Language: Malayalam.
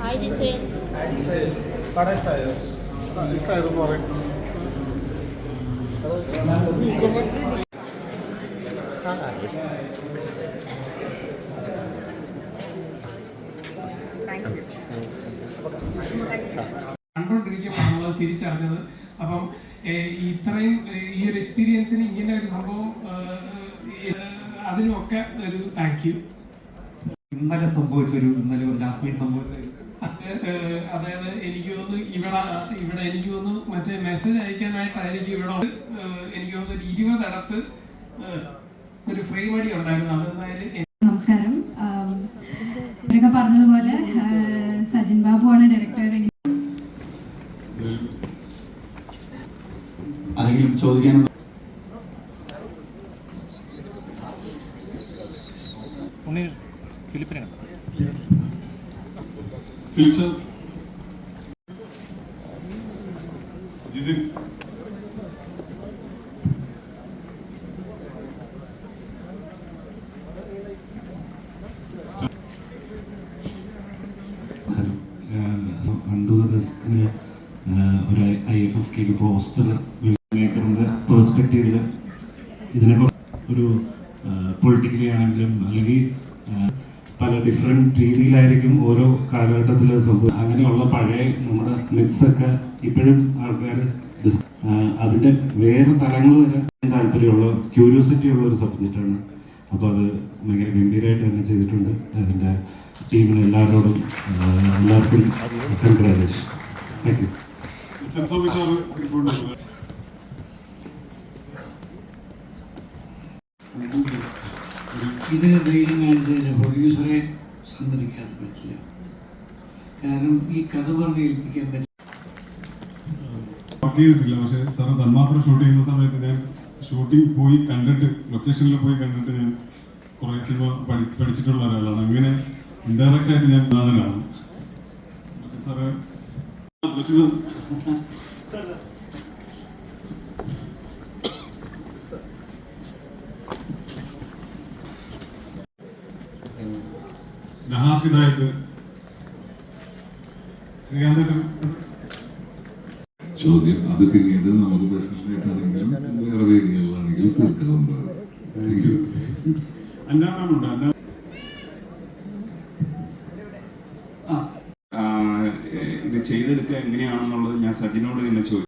ഹായ് ജിസേൻ കണ്ടുകൊണ്ടിരിക്കുമ്പോൾ നമ്മൾ തിരിച്ചറിഞ്ഞത്. അപ്പം ഇത്രയും ഈ ഒരു എക്സ്പീരിയൻസിന് ഇങ്ങനെ ഒരു സംഭവം അതിനൊക്കെ അതിനുമൊക്കെ ഒരു താങ്ക് യു ഇന്നലെ സംഭവിച്ചൊരു ഇന്നലെ ലാസ്റ്റ് മിനിറ്റ് സംഭവിച്ചൊരു. അതായത് എനിക്ക് തോന്നുന്നു ഇവിടെ ഇവിടെ എനിക്ക് തോന്നുന്നു മറ്റേ മെസ്സേജ് അയക്കാനായിട്ടായിരിക്കും ഇവിടെ എനിക്ക് തോന്നുന്നു ഒരു ഇരുപതടത്ത് ഒരു ഫ്രെയിം അടി ഉണ്ടായിരുന്നു. അതെന്തായാലും നമസ്കാരം. ഇവരൊക്കെ പറഞ്ഞതുപോലെ സജിൻ ബാബു ആണ് ഡയറക്ടർ ആരെങ്കിലും ചോദിക്കാനുള്ള ഫ്യൂച്ചർ ജിതിൻ. ഡെസ്കിന് ഒരു ഐ എഫ് എഫ് കെക്ക് പോസ്റ്റർ മേക്കറിന്റെ പെർസ്പെക്റ്റീവിൽ ഇതിനെ ഒരു പൊളിറ്റിക്കലി ആണെങ്കിലും അല്ലെങ്കിൽ പല ഡിഫറെന്റ് രീതിയിലായിരിക്കും ഓരോ കാലഘട്ടത്തിൽ സംഭവം അങ്ങനെയുള്ള പഴയ നമ്മുടെ മിക്സ് ഒക്കെ ഇപ്പോഴും ആൾക്കാർ അതിന്റെ വേറെ തലങ്ങൾ വരെ താല്പര്യമുള്ള ക്യൂരിയോസിറ്റി ഉള്ള ഒരു സബ്ജക്റ്റാണ് അപ്പോൾ അത് ഭയങ്കര ഗംഭീരമായിട്ട് തന്നെ ചെയ്തിട്ടുണ്ട്. അതിന്റെ ടീമിന് എല്ലാവരോടും എല്ലാവർക്കും congratulation thank you Thank officer report ധൈര്യം കാണിച്ചതിന് പ്രൊഡ്യൂസറെ സമ്മതിക്കാതെ പറ്റില്ല. കാരണം ഈ കഥ പറഞ്ഞ് ഏൽപ്പിക്കാൻ പറ്റില്ല. ചെയ്തിട്ടില്ല. പക്ഷെ സാറ് തന്മാത്ര ഷൂട്ട് ചെയ്യുന്ന സമയത്ത് ഞാൻ ഷൂട്ടിംഗ് പോയി കണ്ടിട്ട് ലൊക്കേഷനിൽ പോയി കണ്ടിട്ട് ഞാൻ കുറെ സിനിമ പഠി പഠിച്ചിട്ടുള്ള ഒരാളാണ്. അങ്ങനെ ഇൻഡയറക്റ്റ് ആയിട്ട് ഞാൻ പ്രധാനനാണ് സാറ് നഹാസ് ഹിദായത്ത് ശ്രീകാന്തേട്ടൻ ചോദ്യം അത് പിന്നീട് നമുക്ക് പ്രശ്നമായിട്ടാണെങ്കിലും വേറെ വേദികളിലാണെങ്കിലും തീർക്കാവുന്നതാണ്. ഇത് ചെയ്തെടുക്കുക എങ്ങനെയാണെന്നുള്ളത് ഞാൻ സജിനോട് തന്നെ ചോദിച്ചു.